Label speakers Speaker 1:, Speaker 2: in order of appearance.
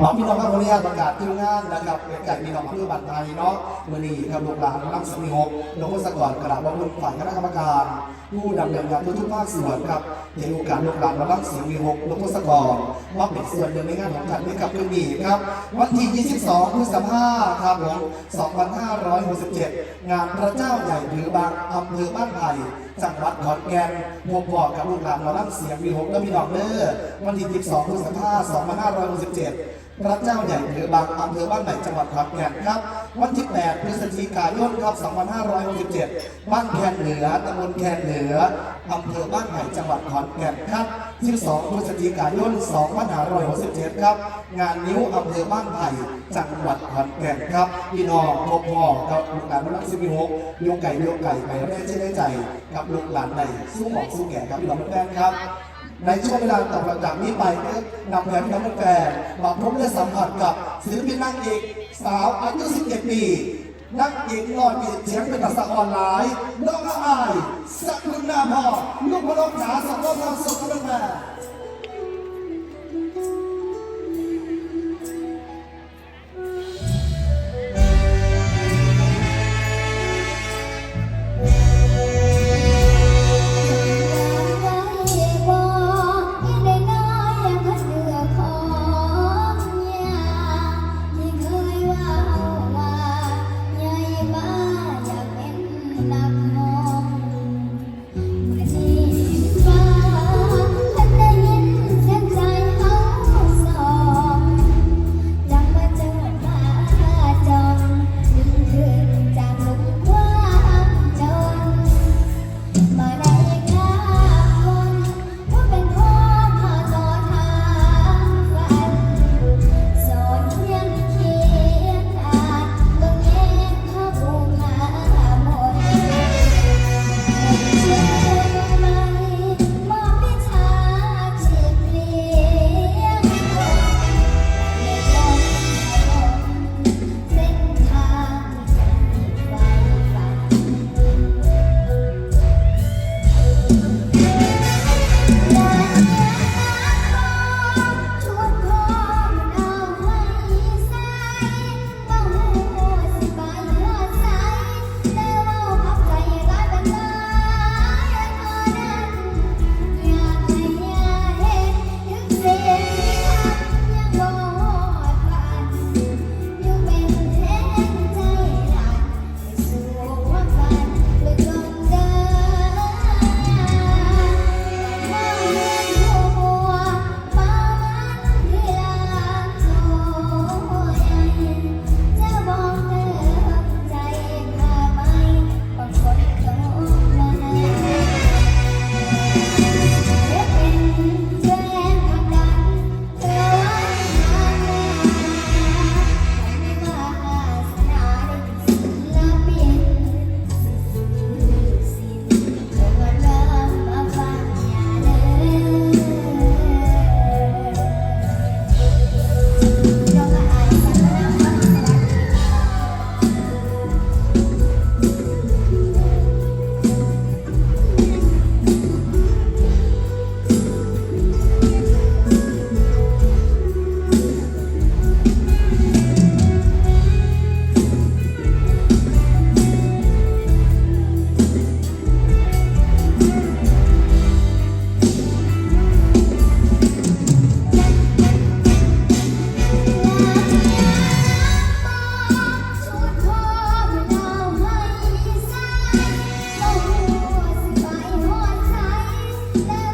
Speaker 1: ขอพี่น้องครับวันนี้ประกาศที่งานนะครับเป็นไก่มีน้องเพื่อบัตรไทยเนาะมือนีครับลูกหลานรังสมีหกหลวงสกอรกระดาษบำรุงฝ่ายคณะกรรมการผู้ดำเนินงานทุกๆภาคส่วนครับในโอกาสลูกหลานมารังเสียงมีหกหลวงสกอรว่าเป็นส่วนหนึ่งในงานของจัดให้กับเรื่อนีครับวันที่ 22พฤษภาครับผม2567 งานพระเจ้าใหญ่ถือบางอำเภอบ้านไผ่จังหวัดขอนแก่นพบบอกกับลูกหลานมารังเสียงมีหกและมีดอกเด้อวันที่22พฤษภาคม2567พระเจ้าใหญ่หรือบางอำเภอบ้านใหม่จังหวัดขอนแก่นครับ วันที่ 8 พฤศจิกายนครับ 2567 บ้านแคนเหนือตำบลแคนเหนืออำเภอบ้านใหม่จังหวัดขอนแก่นครับ12พฤศจิกายน 2567 ครับ งานนิ้วอำเภอบ้านไผ่จังหวัดขอนแก่นครับพี่น้องพบพ่อกับลูกหลานรักสิบหกโยงไก่โยงไก่ไปแรกใช่ได้ใจ กับลูกหลานในสู้หมอกสู้แก่ครับพี่น้องแฟนครับ ในช่วงเวลาต่อจากนี้ไปก็นำแผนน้ำแฟนมาพบและสัมผัสกับศิลปินนางเอกสาวอายุ17ปีนักเอกล่อมีเสียงเป็นภาษาออนไลน์น้องอายสักลุนนาพอลูกพระองค์จ๋าสักรอบทำสุขกันแม่ Bye.